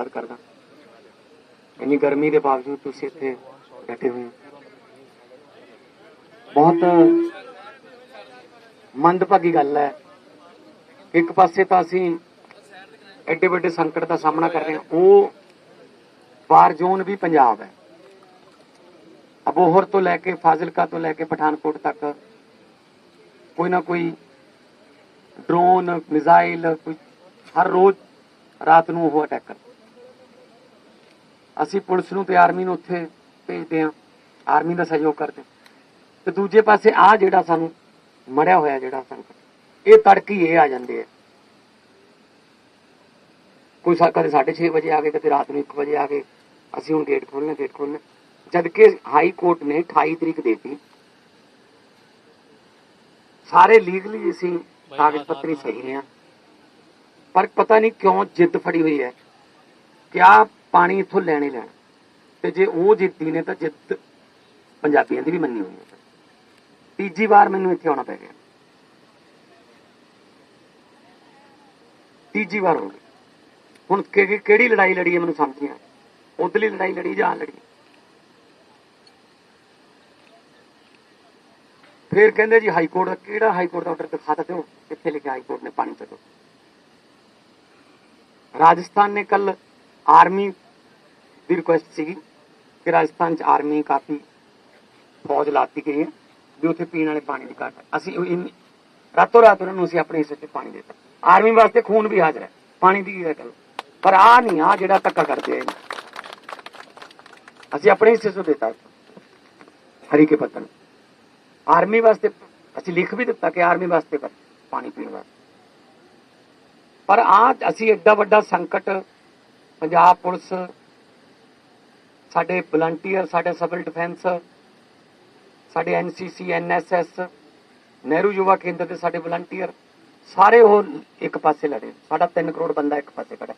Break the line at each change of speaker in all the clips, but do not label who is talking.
ਧੰਨਵਾਦ ਕਰਦਾ ਇੰਨੀ ਗਰਮੀ ਦੇ ਬਾਵਜੂਦ ਤੁਸੀਂ ਇੱਥੇ ਬੈਠੇ ਹੋਏ ਹੋ। ਬਹੁਤ ਮੰਦਭਾਗੀ ਗੱਲ ਹੈ। ਇੱਕ ਪਾਸੇ ਤਾਂ ਅਸੀਂ ਐਡੇ ਵੱਡੇ ਸੰਕਟ ਦਾ ਸਾਹਮਣਾ ਕਰ ਰਹੇ ਹਾਂ। ਉਹ ਵਾਰ ਜ਼ੋਨ ਵੀ ਪੰਜਾਬ ਹੈ। ਅਬੋਹਰ ਤੋਂ ਲੈ ਕੇ ਫਾਜ਼ਿਲਕਾ ਤੋਂ ਲੈ ਕੇ ਪਠਾਨਕੋਟ ਤੱਕ ਕੋਈ ਨਾ ਕੋਈ ਡਰੋਨ, ਮਿਜ਼ਾਈਲ ਹਰ ਰੋਜ਼ ਰਾਤ ਨੂੰ ਉਹ ਅਟੈਕ ਕਰ ਅਸੀਂ ਪੁਲਿਸ ਨੂੰ ਤੇ ਆਰਮੀ ਨੂੰ ਉੱਥੇ ਭੇਜਦੇ ਹਾਂ। ਆਰਮੀ ਦਾ ਸਹਿਯੋਗ ਕਰਦੇ ਤੇ ਦੂਜੇ ਪਾਸੇ ਆ ਜਿਹੜਾ ਸਾਨੂੰ ਮੜਿਆ ਹੋਇਆ ਜਿਹੜਾ ਸੰਕਟ ਇਹ ਤੜਕੀ ਇਹ ਆ ਜਾਂਦੇ ਆ। ਕੋਈ ਕਦੇ 6:30 ਵਜੇ ਆ ਗਏ ਕਦੇ ਰਾਤ ਨੂੰ 1 ਵਜੇ ਆ ਗਏ। ਅਸੀਂ ਹੁਣ ਗੇਟ ਖੋਲਣਾ ਗੇਟ ਖੋਲਣਾ ਜਦ ਕਿ ਹਾਈ ਕੋਰਟ ਨੇ 28 ਤਰੀਕ ਦੇਤੀ। ਸਾਰੇ ਲੀਗਲੀ ਅਸੀਂ ਕਾਗਜ਼ ਪੱਤਰੀ ਸਹੀ ਆ। ਪਰ ਪਤਾ ਨਹੀਂ ਕਿਉਂ ਜਿੱਦ ਫੜੀ ਹੋਈ ਹੈ ਕਿ ਆ ਪਾਣੀ ਇੱਥੋਂ ਲੈਣੇ ਲੈਣ। ਤੇ ਜੇ ਉਹ ਜਿੱਤੀ ਨੇ ਤਾਂ ਜਿੱਤ ਪੰਜਾਬੀਆਂ ਦੀ ਵੀ ਮੰਨੀ ਹੋਈ ਹੈ। ਤੀਜੀ ਵਾਰ ਮੈਨੂੰ ਇੱਥੇ ਆਉਣਾ ਪੈ ਗਿਆ। ਤੀਜੀ ਵਾਰ ਹੋ ਗਈ। ਹੁਣ ਕਿਹੜੀ ਲੜਾਈ ਲੜੀ ਹੈ ਮੈਨੂੰ ਸਮਝ ਨਹੀਂ ਆਇਆ ਉਧਰਲੀ ਲੜਾਈ ਲੜੀ ਜਾਂ ਲੜੀ? ਫਿਰ ਕਹਿੰਦੇ ਜੀ ਹਾਈ ਕੋਰਟ ਦਾ ਕਿਹੜਾ ਹਾਈ ਕੋਰਟ ਦਾ ਆਰਡਰ ਦਿਖਾ ਤਾ ਦਿਓ। ਕਿੱਥੇ ਲਿਖਿਆ ਹਾਈ ਕੋਰਟ ਨੇ ਪਾਣੀ ਕੱਢੋ ਰਾਜਸਥਾਨ ਨੇ ਕੱਲ ਆਰਮੀ ਦੀ ਰਿਕੁਐਸਟ ਸੀਗੀ ਕਿ ਰਾਜਸਥਾਨ ਚ ਆਰਮੀ ਕਾਫੀ ਫੌਜ ਲਾਤੀ ਗਈ ਹੈ, ਵੀ ਉੱਥੇ ਪੀਣ ਵਾਲੇ ਪਾਣੀ ਦੀ ਘਾਟ ਹੈ। ਅਸੀਂ ਰਾਤੋਂ ਰਾਤ ਉਹਨਾਂ ਨੂੰ ਅਸੀਂ ਆਪਣੇ ਹਿੱਸੇ 'ਚ ਪਾਣੀ ਦੇ ਦਿੱਤਾ। ਆਰਮੀ ਵਾਸਤੇ ਖੂਨ ਵੀ ਹਾਜ਼ਰ ਹੈ। ਪਾਣੀ ਦੀ ਕੀ ਗੱਲ। ਪਰ ਆ ਨਹੀਂ ਆ ਜਿਹੜਾ ਧੱਕਾ ਕਰਦੇ ਆ ਅਸੀਂ ਆਪਣੇ ਹਿੱਸੇ 'ਚੋਂ ਦਿੱਤਾ ਹਰੀ ਕੇ ਪੱਤਨ ਆਰਮੀ ਵਾਸਤੇ ਅਸੀਂ ਲਿਖ ਵੀ ਦਿੱਤਾ ਕਿ ਆਰਮੀ ਵਾਸਤੇ ਪਰ ਪਾਣੀ ਪੀਣ ਵਾਸਤੇ। ਪਰ ਆ ਅਸੀਂ ਐਡਾ ਵੱਡਾ ਸੰਕਟ ਪੰਜਾਬ ਪੁਲਿਸ, ਸਾਡੇ ਵਲੰਟੀਅਰ ਸਾਡੇ ਸਿਵਲ ਡਿਫੈਂਸ ਸਾਡੇ ਐਨਸੀਸੀ ਐਨਐਸਐਸ ਨਹਿਰੂ ਯੁਵਾ ਕੇਂਦਰ ਦੇ ਸਾਡੇ ਵਲੰਟੀਅਰ ਸਾਰੇ ਉਹ ਇੱਕ ਪਾਸੇ ਲੜੇ। ਸਾਡਾ 3 ਕਰੋੜ ਬੰਦਾ ਇੱਕ ਪਾਸੇ ਖੜਾ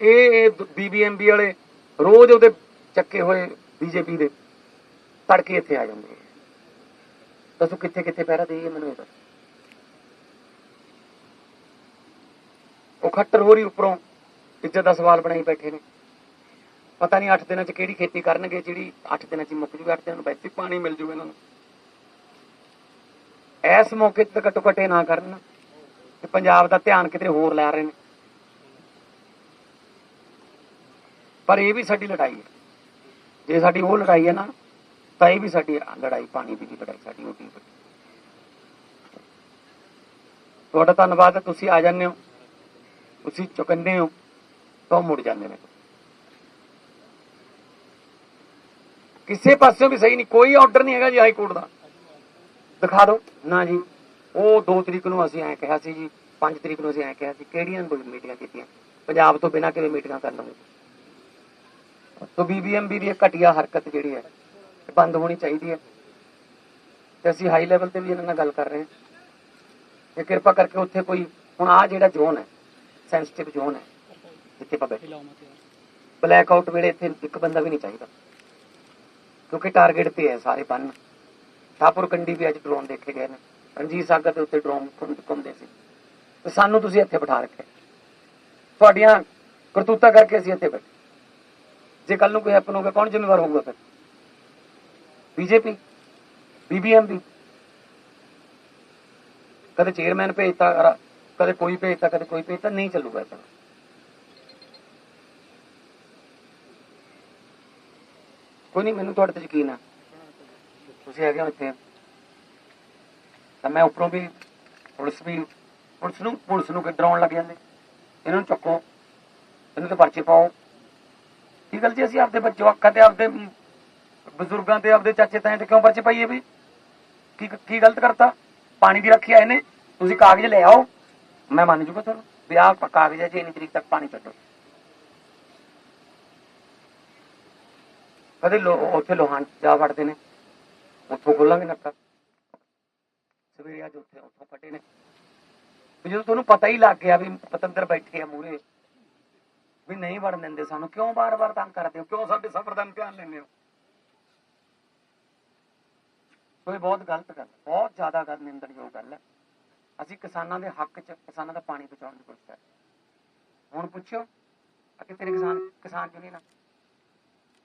ਇਹ ਬੀਬੀਐਮਬੀ ਵਾਲੇ ਰੋਜ਼ ਉਹਦੇ ਚੱਕੇ ਹੋਏ ਬੀਜੇਪੀ ਦੇ ਤੜਕੇ ਇੱਥੇ ਆ ਜਾਂਦੇ ਦੱਸੋ ਕਿੱਥੇ ਕਿੱਥੇ ਪਹਿਰਾ ਦੇਈਏ ਮੈਨੂੰ ਇਹ ਦੱਸੋ। ਉਹ ਖੱਟਰ ਹੋ ਰਹੀ ਉੱਪਰੋਂ ਇੱਜ਼ਤ ਦਾ ਸਵਾਲ ਬਣਾਈ ਬੈਠੇ ਨੇ। ਪਤਾ ਨਹੀਂ 8 ਦਿਨਾਂ ਚ ਕਿਹੜੀ ਖੇਤੀ ਕਰਨਗੇ, ਜਿਹੜੀ 8 ਦਿਨਾਂ ਚ ਮੁੱਕ ਜੂਗਾ 8 ਦਿਨਾਂ ਨੂੰ ਵੈਸੇ ਪਾਣੀ ਮਿਲ ਜੂਗਾ ਇਹਨਾਂ ਨੂੰ। ਇਸ ਮੌਕੇ ਤੇ ਘੱਟੋ ਘੱਟ ਇਹ ਨਾ ਕਰਨ ਕਿ ਪੰਜਾਬ ਦਾ ਧਿਆਨ ਕਿਤੇ ਹੋਰ ਲੈ ਰਹੇ ਨੇ। ਪਰ ਇਹ ਵੀ ਸਾਡੀ ਲੜਾਈ ਹੈ। ਜੇ ਸਾਡੀ ਉਹ ਲੜਾਈ ਹੈ ਨਾ, ਤਾਂ ਇਹ ਵੀ ਸਾਡੀ ਲੜਾਈ, ਪਾਣੀ ਦੀ ਵੀ ਲੜਾਈ ਸਾਡੀ ਉਹ ਵੀ। ਤੁਹਾਡਾ ਧੰਨਵਾਦ ਤੁਸੀਂ ਆ ਜਾਂਦੇ ਹੋ। ਤੁਸੀਂ ਚੁਕੰਨੇ ਹੋ। ਤਾਂ ਮੁੜ ਜਾਂਦੇ ਨੇ। ਕਿਸੇ ਪਾਸਿਓਂ ਵੀ ਸਹੀ ਨਹੀਂ ਕੋਈ ਆਰਡਰ ਨਹੀਂ ਹੈਗਾ ਜੀ ਹਾਈ ਕੋਰਟ ਦਾ। ਦਿਖਾ ਦਿਓ। ਨਾ ਜੀ। ਉਹ 2 ਤਰੀਕ ਨੂੰ ਅਸੀਂ ਐਂ ਕਿਹਾ ਸੀ ਜੀ 5 ਤਰੀਕ ਨੂੰ ਅਸੀਂ ਐਂ ਕਿਹਾ ਸੀ ਕਿਹੜੀਆਂ ਮੀਟਿੰਗਾਂ ਕੀਤੀਆਂ? ਪੰਜਾਬ ਤੋਂ ਬਿਨਾਂ ਕਿਵੇਂ ਮੀਟਿੰਗਾਂ ਕਰ ਲਵਾਂਗੇ ਤੋ ਬੀਬੀਐਮਬੀ ਦੀ ਇਹ ਘਟੀਆ ਹਰਕਤ ਜਿਹੜੀ ਹੈ ਬੰਦ ਹੋਣੀ ਚਾਹੀਦੀ ਹੈ। ਤੇ ਅਸੀਂ ਹਾਈ ਲੈਵਲ ਤੇ ਵੀ ਇਹਨਾਂ ਨਾਲ ਗੱਲ ਕਰ ਰਹੇ ਹਾਂ। ਕਿ ਕਿਰਪਾ ਕਰਕੇ ਉੱਥੇ ਕੋਈ ਹੁਣ ਆ ਜਿਹੜਾ ਜ਼ੋਨ ਹੈ ਸੈਂਸਿਟਿਵ ਜ਼ੋਨ ਹੈ ਜਿੱਥੇ ਆਪਾਂ ਬੈਠੇ। ਬਲੈਕ ਆਊਟ ਵੇਲੇ ਇੱਥੇ ਇੱਕ ਬੰਦਾ ਵੀ ਨਹੀਂ ਚਾਹੀਦਾ। ਕਿਉਂਕਿ ਟਾਰਗੇਟ ਤੇ ਹੈ ਸਾਰੇ ਬੰਨ। ਠਾਪੁਰ ਕੰਡੀ ਵੀ ਅੱਜ ਡਰੋਨ ਦੇਖੇ ਗਏ ਨੇ। ਰਣਜੀਤ ਸਾਗਰ ਦੇ ਉੱਤੇ ਡਰੋਨ ਘੁੰਮਦੇ ਸੀ। ਤੇ ਸਾਨੂੰ ਤੁਸੀਂ ਇੱਥੇ ਬਿਠਾ ਰੱਖਿਆ। ਤੁਹਾਡੀਆਂ ਕਰਤੂਤਾਂ ਕਰਕੇ ਅਸੀਂ ਇੱਥੇ ਬੈਠੇ। ਜੇ ਕੱਲ ਨੂੰ ਕੋਈ ਹੈਪਨ ਹੋ ਗਿਆ ਕੌਣ ਜ਼ਿੰਮੇਵਾਰ ਹੋਊਗਾ ਫਿਰ? ਬੀਜੇਪੀ ਬੀਬੀਐਮਬੀ ਕਦੇ ਚੇਅਰਮੈਨ ਭੇਜਤਾ ਕਦੇ ਕੋਈ ਭੇਜਤਾ ਕਦੇ ਕੋਈ ਭੇਜਤਾ ਨਹੀਂ ਚੱਲੂਗਾ ਇਹ ਤਰ੍ਹਾਂ ਕੋਈ ਨਹੀਂ ਮੈਨੂੰ ਤੁਹਾਡੇ ਤੇ ਯਕੀਨ ਆ। ਤੁਸੀਂ ਹੈਗੇ ਹੋ ਇੱਥੇ। ਤਾਂ ਮੈਂ ਉੱਪਰੋਂ ਵੀ ਪੁਲਿਸ ਵੀ, ਪੁਲਿਸ ਨੂੰ ਪੁਲਿਸ ਨੂੰ ਡਰਾਉਣ ਲੱਗ ਜਾਂਦੇ। ਇਹਨਾਂ ਨੂੰ ਚੱਕੋ। ਇਹਨਾਂ ਤੇ ਪਰਚੇ ਪਾਓ। ਕੀ ਗੱਲ ਜੀ, ਅਸੀਂ ਆਪਦੇ ਬੱਚੇ ਅੱਖਾਂ ਤੇ ਆਪਦੇ ਬਜ਼ੁਰਗਾਂ ਤੇ ਆਪਦੇ ਚਾਚੇ ਤਾਏ ਤੇ ਕਿਉਂ ਪਰਚੇ ਪਾਈਏ ਵੀ? ਕੀ ਕੀ ਗਲਤ ਕਰਤਾ? ਪਾਣੀ ਦੀ ਰੱਖੀ ਰੱਖਿਆ ਇਹਨੇ। ਤੁਸੀਂ ਕਾਗਜ਼ ਲੈ ਆਓ। ਮੈਂ ਮੰਨ ਜੂਗਾ ਤੁਹਾਨੂੰ। ਵੀ ਆਹ ਪ- ਕਾਗਜ਼ ਹੈ ਜੀ, ਇੰਨੀ ਤਰੀਕ ਤੱਕ ਪਾਣੀ ਛੱਡੋ। ਕਦੇ ਲੋ, ਉੱਥੇ ਲੋਹਾਂ ਜਾ ਵੜਦੇ ਨੇ। ਉੱਥੋਂ ਖੋਲਾਂਗੇ ਨੱਕਾ। ਸਵੇਰੇ ਅੱਜ ਉੱਥੇ, ਉੱਥੋਂ ਕੱਢੇ ਨੇ। ਜਦੋਂ ਤੁਹਾਨੂੰ ਪਤਾ ਹੀ ਲੱਗ ਗਿਆ ਵੀ ਪਤੰਦਰ ਬੈਠੇ ਆ ਮੂਰੇ ਵੀ ਨਹੀਂ ਵੜਨ ਦਿੰਦੇ ਸਾਨੂੰ, ਕਿਉਂ ਬਾਰ-ਬਾਰ ਤੰਗ ਕਰਦੇ ਹੋ? ਕਿਉਂ ਸਾਡੇ ਸਫਰ ਦਾ ਇਮਤਿਹਾਨ ਲੈਂਦੇ ਹੋ? ਸੋ ਬਹੁਤ ਗਲਤ ਗੱਲ ਬਹੁਤ ਜ਼ਿਆਦਾ ਗੱਲ ਨਿੰਦਣਯੋਗ ਗੱਲ ਹੈ। ਅਸੀਂ ਕਿਸਾਨਾਂ ਦੇ ਹੱਕ 'ਚ, ਕਿਸਾਨਾਂ ਦਾ ਪਾਣੀ ਬਚਾਉਣ ਦੀ ਕੋਸ਼ਿਸ਼ ਕਰ ਹੁਣ ਪੁੱਛਿਓ ਆ ਤੇਰੇ ਨੇ ਕਿਸਾਨ ਕਿਸਾਨ ਯੂਨੀਅਨ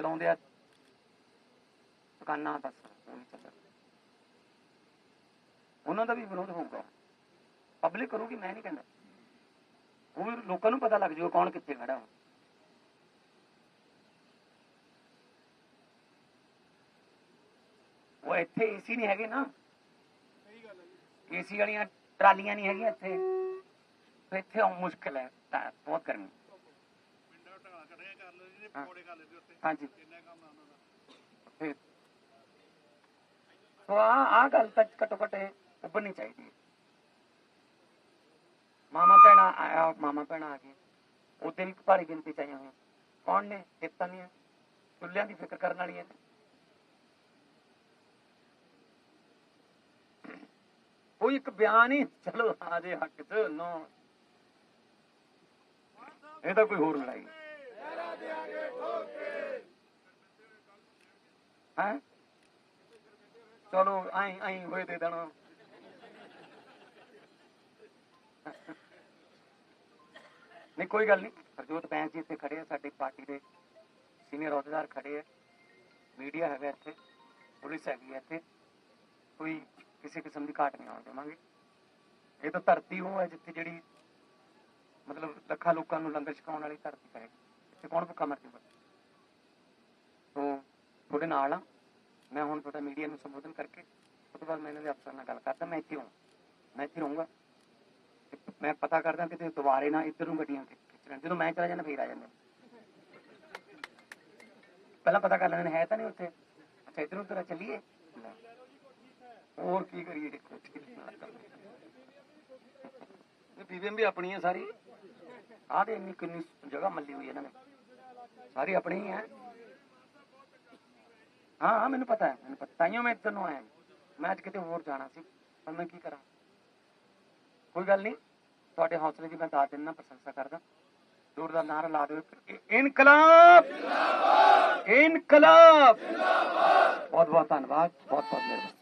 ਚਲਾਉਂਦੇ ਆ। ਦੁਕਾਨਾਂ ਬਸ ਉਹਨਾਂ ਦਾ ਵੀ ਵਿਰੋਧ ਹੋਊਗਾ। ਪਬਲਿਕ ਕਰੂਗੀ, ਮੈਂ ਨਹੀਂ ਕਹਿੰਦਾ। ਉਹ ਲੋਕਾਂ ਨੂੰ ਪਤਾ ਲੱਗ ਜਾਊਗਾ ਕੌਣ ਕਿੱਥੇ ਖੜਾ ਹੋ ਉਹ ਇੱਥੇ ਏਸੀ ਨਹੀਂ ਹੈਗੇ ਨਾ। ਏਸੀ ਵਾਲੀਆਂ ਟਰਾਲੀਆਂ ਨਹੀਂ ਹੈਗੀਆਂ ਇੱਥੇ। ਇੱਥੇ ਆਉਣ ਮੁਸ਼ਕਲ ਹੈ ਬਹੁਤ ਗਰਮੀ। ਹਾਂ। ਹਾਂਜੀ। ਫਿਰ। ਸੋ ਆ ਆ ਗੱਲ ਤੱਕ ਘੱਟੋ ਘੱਟ ਚਾਹੀਦੀ ਹੈ। ਮਾਮਾ ਭੈਣਾ ਆਇਆ ਮਾਮਾ ਭੈਣਾ ਆ ਗਏ ਉਹਦੇ ਵੀ ਭਾਰੀ ਗਿਣਤੀ ਚਾਹੀਆਂ ਹੋਈਆਂ। ਕੌਣ ਨੇ? ਚੇਤਾ ਨਹੀਂ ਹੈ ਚੁੱਲ੍ਹਿਆਂ ਦੀ ਫਿਕਰ ਕਰਨ ਵਾਲੀ ਹੈ ਕੋਈ ਇੱਕ ਬਿਆਨ ਹੀ ਚਲੋ ਆ ਜੇ ਹੱਕ ਚ ਨੋ। ਇਹ ਤਾਂ ਕੋਈ ਹੋਰ ਲੜਾਈ ਹੈ? ਚਲੋ ਆਈ ਆਈ ਹੋਏ ਦੇ ਦੇਣਾ ਨਹੀਂ, ਕੋਈ ਗੱਲ ਨਹੀਂ। ਹਰਜੋਤ ਬੈਂਸ ਜੀ ਇੱਥੇ ਖੜੇ ਆ, ਸਾਡੀ ਪਾਰਟੀ ਦੇ ਸੀਨੀਅਰ ਅਹੁਦੇਦਾਰ ਖੜੇ ਆ। ਮੀਡੀਆ ਹੈਗਾ ਇੱਥੇ, ਪੁਲਿਸ ਹੈਗੀ ਇੱਥੇ। ਕੋਈ ਕਿਸੇ ਕਿਸਮ ਦੀ ਘਾਟ ਨਹੀਂ ਆਉਣ ਦੇਵਾਂਗੇ। ਇਹ ਤਾਂ ਧਰਤੀ ਉਹ ਹੈ ਜਿੱਥੇ ਜਿਹੜੀ ਮਤਲਬ ਲੱਖਾਂ ਲੋਕਾਂ ਨੂੰ ਲੰਗਰ ਛਕਾਉਣ ਵਾਲੀ ਧਰਤੀ ਹੈ ਇੱਥੇ ਕੌਣ ਭੁੱਖਾ ਮਰ ਜੂਗਾ ਸੋ ਤੁਹਾਡੇ ਨਾਲ ਆ ਮੈਂ ਹੁਣ ਤੁਹਾਡਾ ਮੀਡੀਆ ਨੂੰ ਸੰਬੋਧਨ ਕਰਕੇ ਉਸ ਤੋਂ ਬਾਅਦ ਮੈਂ ਇਹਨਾਂ ਦੇ ਅਫਸਰ ਨਾਲ ਗੱਲ ਕਰਦਾ ਮੈਂ ਇੱਥੇ ਹਾਂ ਮੈਂ ਇੱਥੇ ਰਹੂੰਗਾ। ਮੈਂ ਪਤਾ ਕਰਦਾ ਕਿ ਤੇ ਦੁਬਾਰੇ ਨਾ ਇੱਧਰ ਨੂੰ ਗੱਡੀਆਂ ਖਿੱਚਣ ਜਦੋਂ ਮੈਂ ਚਲਾ ਜਾਂਦਾ ਫੇਰ ਆ ਜਾਂਦਾ। ਪਹਿਲਾਂ ਪਤਾ ਕਰ ਲੈਣਾ ਹੈ ਤਾਂ ਨਹੀਂ ਉੱਥੇ? ਅੱਛਾ ਇੱਧਰ ਉੱਧਰ ਆ, ਚੱਲੀਏ ਹੋਰ ਕੀ ਕਰੀਏ? ਦੇਖੋ ਇਹ ਪੀਵੀਐਮ ਵੀ ਆਪਣੀ ਹੈ ਸਾਰੀ। ਆਹ ਤੇ ਇੰਨੀ ਕਿੰਨੀ ਜਗ੍ਹਾ ਮੱਲੀ ਹੋਈ ਇਹਨਾਂ ਨੇ। ਸਾਰੀ ਆਪਣੀ ਹੀ ਹੈ ਹਾਂ ਹਾਂ, ਮੈਨੂੰ ਪਤਾ ਹੈ, ਮੈਨੂੰ ਪਤਾ। ਤਾਈਓ ਮੈਂ ਇੱਧਰ ਨੂੰ ਆਇਆ। ਮੈਂ ਅੱਜ ਕਿਤੇ ਹੋਰ ਜਾਣਾ ਸੀ, ਪਰ ਮੈਂ ਕੀ ਕਰਾਂ? ਕੋਈ ਗੱਲ ਨਹੀਂ, ਤੁਹਾਡੇ ਹੌਸਲੇ ਦੀ ਮੈਂ ਦਾਤ ਦਿੰਦਾ, ਪ੍ਰਸ਼ੰਸਾ ਕਰਦਾ। ਦੂਰ ਦਾ ਨਾਰਾ ਲਾ ਦਿਓ। ਇ- ਇਨਕਲਾਬ! ਇਨਕਲਾਬ! ਬਹੁਤ ਬਹੁਤ ਧੰਨਵਾਦ ਬਹੁਤ ਬਹੁਤ ਮਿਹਰਬਾਨੀ।